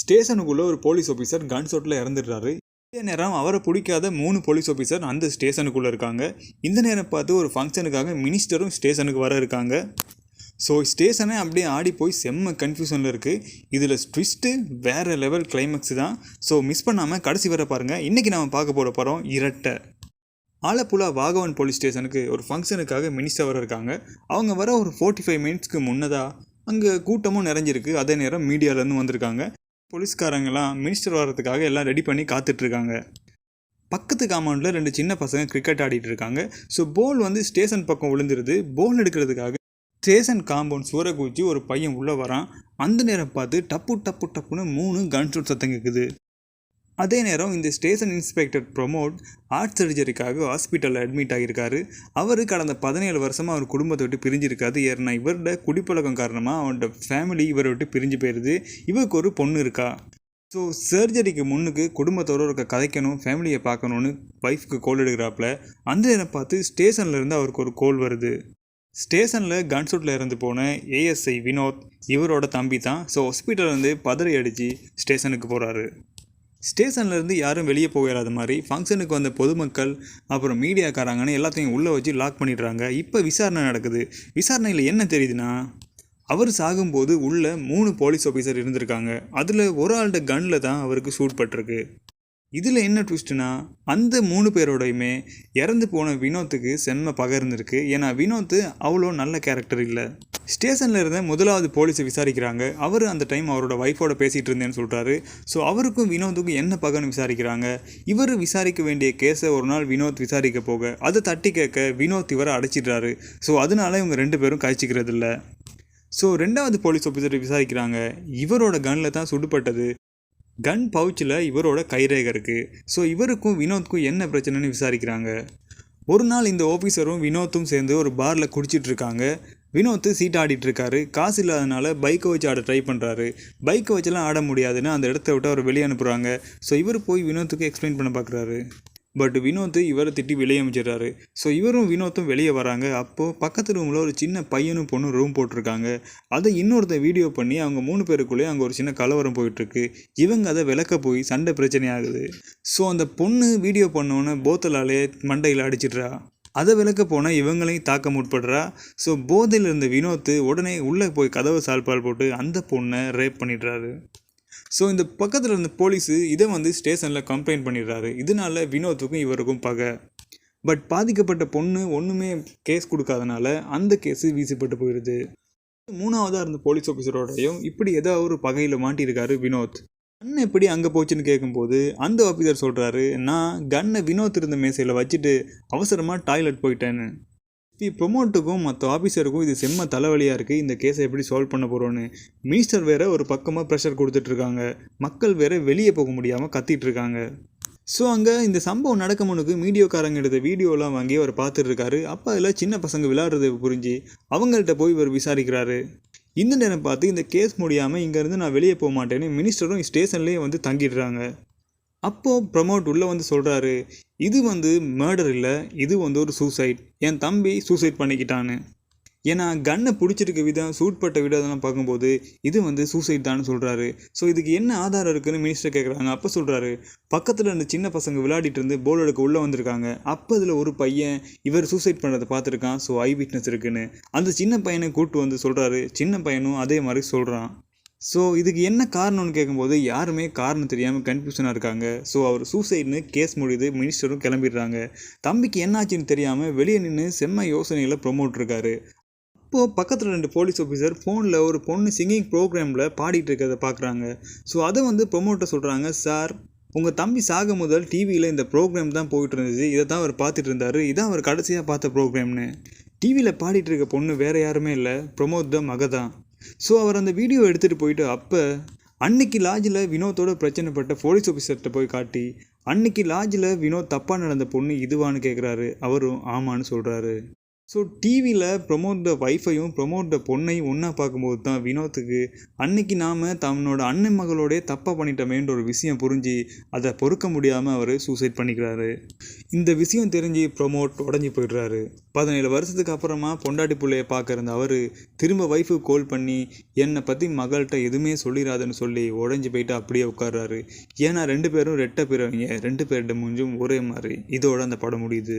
ஸ்டேஷனுக்குள்ளே ஒரு police officer கன் ஷாட்டில் இறந்துடுறாரு. இதே நேரம் அவரை பிடிக்காத மூணு போலீஸ் ஆஃபீஸர் அந்த ஸ்டேஷனுக்குள்ளே இருக்காங்க. இந்த நேரம் பார்த்து ஒரு ஃபங்க்ஷனுக்காக மினிஸ்டரும் ஸ்டேஷனுக்கு வர இருக்காங்க. ஸோ ஸ்டேஷனே அப்படியே ஆடி போய் செம்ம கன்ஃபியூஷனில் இருக்குது இதில் ட்விஸ்ட்டு வேறு லெவல் கிளைமேக்ஸ் தான். ஸோ மிஸ் பண்ணாமல் கடைசி வர பாருங்கள் இன்றைக்கி நம்ம பார்க்க போகிற படம் இரட்டை. ஆலப்புழா வாகவன் போலீஸ் ஸ்டேஷனுக்கு ஒரு ஃபங்க்ஷனுக்காக மினிஸ்டர் வர இருக்காங்க. அவங்க வர ஒரு ஃபோர்ட்டி ஃபைவ் மினிட்ஸ்க்கு முன்னதாக அங்கே கூட்டமும் நிறைஞ்சிருக்கு. அதே நேரம் மீடியாவிலேருந்து வந்திருக்காங்க. போலீஸ்காரங்கெல்லாம் மினிஸ்டர் வர்றதுக்காக எல்லாம் ரெடி பண்ணி காத்துட்ருக்காங்க. பக்கத்து காம்பவுண்டில் ரெண்டு சின்ன பசங்க கிரிக்கெட் ஆடிட்டு இருக்காங்க ஸோ போல் வந்து ஸ்டேஷன் பக்கம் விழுந்துருது. போல் எடுக்கிறதுக்காக ஸ்டேஷன் காம்பவுண்ட் சுவரை குவிச்சு ஒரு பையன் உள்ளே வரான். அந்த நேரம் பார்த்து டப்பு டப்பு டப்புன்னு மூணு கன் ஷூட் சத்தம் கேட்குது அதே நேரம் இந்த ஸ்டேஷன் இன்ஸ்பெக்டர் ப்ரொமோட் ஹார்ட் சர்ஜரிக்காக ஹாஸ்பிட்டலில் அட்மிட் ஆகியிருக்காரு. அவர் கடந்த பதினேழு வருஷமாக அவர் குடும்பத்தை விட்டு பிரிஞ்சிருக்காது ஏன்னா இவரோட குடிப்பழக்கம் காரணமாக அவரோட ஃபேமிலி இவரை விட்டு பிரிஞ்சு போயிடுது இவருக்கு ஒரு பொண்ணு இருக்கா? ஸோ சர்ஜரிக்கு முன்னுக்கு குடும்பத்தோடு இருக்க கதைக்கணும் ஃபேமிலியை பார்க்கணுன்னு ஒய்ஃப்க்கு கோல் எடுக்கிறாப்புல. அந்த நேரம் பார்த்து ஸ்டேஷனில் இருந்து அவருக்கு ஒரு கோல் வருது. ஸ்டேஷனில் கன்சூட்டில் இறந்து போன ஏஎஸ்ஐ வினோத் இவரோட தம்பி தான். ஸோ ஹாஸ்பிட்டல்லேருந்து பதறி அடித்து ஸ்டேஷனுக்கு போகிறாரு ஸ்டேஷன்லேருந்து யாரும் வெளியே போகாத மாதிரி ஃபங்க்ஷனுக்கு வந்த பொதுமக்கள் அப்புறம் மீடியாக்காரங்கன்னு எல்லாத்தையும் உள்ளே வச்சு லாக் பண்ணிடுறாங்க. இப்போ விசாரணை நடக்குது. விசாரணையில் என்ன தெரியுதுன்னா அவர் சாகும்போது உள்ள மூணு போலீஸ் ஆஃபீஸர் இருந்திருக்காங்க. அதில் ஒரு ஆள்கிட்ட கன்னில் தான் அவருக்கு ஷூட் பட்டிருக்கு. இதில் என்ன ட்விஸ்ட்னா அந்த மூணு பேரோடையுமே இறந்து போன வினோத்துக்கு செம்ம பகர்ந்துருக்கு ஏன்னா வினோத் அவ்வளோ நல்ல கேரக்டர் இல்லை. ஸ்டேஷனில் இருந்த முதலாவது போலீஸை விசாரிக்கிறாங்க. அவர் அந்த டைம் அவரோட ஒய்ஃபோட பேசிகிட்டு இருந்தேன்னு சொல்கிறாரு ஸோ அவருக்கும் வினோத்துக்கும் என்ன பகன்னு விசாரிக்கிறாங்க? இவர் விசாரிக்க வேண்டிய கேஸை ஒரு நாள் வினோத் விசாரிக்க போக அதை தட்டி கேட்க வினோத் இவரை அடைச்சிடுறாரு. ஸோ அதனால இவங்க ரெண்டு பேரும் கழிச்சிக்கிறது இல்லை. ஸோ ரெண்டாவது போலீஸ் ஆஃபீஸர் விசாரிக்கிறாங்க. இவரோட கன்னில் தான் சுடுபட்டது. கன் பவுச்சில் இவரோட கைரேகை இருக்குது ஸோ இவருக்கும் வினோத்துக்கும் என்ன பிரச்சனைன்னு விசாரிக்கிறாங்க. ஒரு நாள் இந்த ஆஃபீஸரும் வினோத்தும் சேர்ந்து ஒரு பாரில் குடிச்சிட்டு இருக்காங்க. வினோத்து சீட் ஆடிட்டு இருக்காரு. காசு இல்லாதனால பைக்கை வச்சு ஆட ட்ரை பண்ணுறாரு பைக்கை வச்செல்லாம் ஆட முடியாதுன்னு அந்த இடத்த விட்டு அவர் வெளியே அனுப்புகிறாங்க ஸோ இவர் போய் வினோத்துக்கு எக்ஸ்பிளைன் பண்ண பார்க்குறாரு பட் வினோத் இவரை திட்டி வெளியே அமைச்சிடுறாரு. ஸோ இவரும் வினோத்தும் வெளியே வராங்க. அப்போது பக்கத்து ரூமில் ஒரு சின்ன பையனும் பொண்ணும் ரூம் போட்டிருக்காங்க. அதை இன்னொருத்த வீடியோ பண்ணி அவங்க மூணு பேருக்குள்ளேயே அங்கே ஒரு சின்ன கலவரம் போயிட்டுருக்கு. இவங்க அதை விளக்க போய் சண்டை பிரச்சனை ஆகுது. ஸோ அந்த பொண்ணு வீடியோ பண்ணோன்னே போத்தலாலே மண்டையில் அடிச்சிடுறா. அதை விளக்க போனால் இவங்களையும் தாக்க முற்படுறா. ஸோ போதையில் இருந்த வினோத் உடனே உள்ளே போய் கதவை சால்பால் போட்டு அந்த பொண்ணை ரேப் பண்ணிடுறாரு. ஸோ இந்த பக்கத்தில் இருந்த போலீஸு இதை வந்து ஸ்டேஷனில் கம்ப்ளைண்ட் பண்ணிடுறாரு. இதனால வினோத்துக்கும் இவருக்கும் பகை. பட் பாதிக்கப்பட்ட பொண்ணு ஒன்றுமே கேஸ் கொடுக்காதனால அந்த கேஸு வீசப்பட்டு போயிடுது. மூணாவதாக இருந்த போலீஸ் ஆஃபீஸரோடையும் இப்படி ஏதோ ஒரு பகையில் மாட்டியிருக்காரு வினோத். கன் எப்படி அங்கே போச்சுன்னு கேட்கும்போது அந்த ஆஃபீஸர் சொல்கிறாரு நான் கன்னை வினோத் இருந்த மேசையில் வச்சுட்டு அவசரமாக டாய்லெட் போயிட்டேன்னு. இப்போ ப்ரொமோட்டுக்கும் மற்ற ஆஃபீஸருக்கும் இது செம்ம தலைவலியாக இருக்குது இந்த கேஸை எப்படி சால்வ் பண்ண போகிறோன்னு மினிஸ்டர் வேற ஒரு பக்கமாக ப்ரெஷர் கொடுத்துட்ருக்காங்க மக்கள் வேறு வெளியே போக முடியாமல் கத்திட்டு இருக்காங்க. ஸோ அங்கே இந்த சம்பவம் நடக்க முன்னுக்கு மீடியோக்காரங்க எடுத்த வீடியோலாம் வாங்கி அவர் பார்த்துட்ருக்காரு அப்போ அதில் சின்ன பசங்க விளையாடுறது புரிஞ்சு அவங்கள்ட்ட போய் இவர் விசாரிக்கிறாரு. இந்த நேரம் பார்த்து இந்த கேஸ் முடியாமல் இங்கேருந்து நான் வெளியே போக மாட்டேன்னு மினிஸ்டரும் ஸ்டேஷன்லேயே வந்து தங்கிடுறாங்க. அப்போது ப்ரமோட் உள்ளே வந்து சொல்கிறாரு இது வந்து மேர்டர் இல்லை இது வந்து ஒரு சூசைட் என் தம்பி சூசைட் பண்ணிக்கிட்டான்னு. ஏன்னா கன்னை பிடிச்சிருக்க விதம் சூட் பட்ட விதம் அதெல்லாம் பார்க்கும்போது இது வந்து சூசைட் தான் சொல்கிறாரு ஸோ இதுக்கு என்ன ஆதாரம் இருக்குன்னு மினிஸ்டர் கேட்குறாங்க அப்போ சொல்கிறாரு பக்கத்தில் இருந்த சின்ன பசங்க விளையாடிட்டு இருந்து போல் எடுக்க உள்ளே வந்திருக்காங்க. அப்போ அதில் ஒரு பையன் இவர் சூசைட் பண்ணுறதை பார்த்துருக்கான். ஸோ ஐ விட்னஸ் இருக்குன்னு. அந்த சின்ன பையனை கூப்பிட்டு வந்து சொல்கிறாரு சின்ன பையனும் அதே மாதிரி சொல்கிறான் ஸோ இதுக்கு என்ன காரணம்னு கேட்கும்போது யாருமே காரணம் தெரியாமல் கன்ஃபியூஷனாக இருக்காங்க. ஸோ அவர் சூசைட்னு கேஸ் முடியுது மினிஸ்டரும் கிளம்பிடுறாங்க. தம்பிக்கு என்னாச்சுன்னு தெரியாமல் வெளியே நின்று செம்ம யோசனையில் ப்ரொமோட் இருக்காரு. அப்போது பக்கத்தில் ரெண்டு போலீஸ் ஆஃபீஸர் ஃபோனில் ஒரு பொண்ணு சிங்கிங் ப்ரோக்ராமில் பாடிட்டு இருக்கிறத பார்க்குறாங்க ஸோ அதை வந்து ப்ரொமோட்டர் சொல்கிறாங்க சார் உங்கள் தம்பி சாக முதல் டிவியில் இந்த ப்ரோக்ராம் தான் போயிட்டு இருந்தது. இதை தான் அவர் பார்த்துட்டு இருந்தார். இதான் அவர் கடைசியாக பார்த்த ப்ரோக்ராம்னு டிவியில் பாடிட்டு இருக்க பொண்ணு வேறு யாருமே இல்லை. பிரமோத் த மக தான் ஸோ அவர் அந்த வீடியோ எடுத்துகிட்டு போயிட்டு அப்போ அன்னைக்கு லாட்ஜில் வினோத்தோட பிரச்சனைப்பட்ட போலீஸ் ஆஃபீஸர்கிட்ட போய் காட்டி அன்னைக்கு லாட்ஜில் வினோத் தப்பாக நடந்த பொண்ணு இதுவான்னு கேட்குறாரு அவரும் ஆமான்னு சொல்கிறாரு ஸோ டிவியில் ப்ரொமோட் ஒய்ஃபையும் ப்ரொமோட் பொண்ணையும் ஒன்றா பார்க்கும்போது தான் வினோத்துக்கு அன்னைக்கு நாம் தன்னோட அண்ணன் மகளோடே தப்பாக பண்ணிட்டோமேன்ற ஒரு விஷயம் புரிஞ்சு அதை பொறுக்க முடியாமல் அவர் சூசைட் பண்ணிக்கிறாரு. இந்த விஷயம் தெரிஞ்சு ப்ரொமோட் உடஞ்சி போயிடுறாரு. பதினேழு வருஷத்துக்கு அப்புறமா பொண்டாட்டி பிள்ளைய பார்க்க அவர் திரும்ப ஒய்ஃபுக்கு கோல் பண்ணி என்னை பற்றி மகள்கிட்ட எதுவுமே சொல்லிடாதுன்னு சொல்லி உடஞ்சி போயிட்டு அப்படியே உட்கார்றாரு. ஏன்னா ரெண்டு பேரும் ரெட்டை பிறவங்க ரெண்டு பேர்கிட்ட முஞ்சும் ஒரே மாதிரி. இதோட அந்த படம் முடியுது.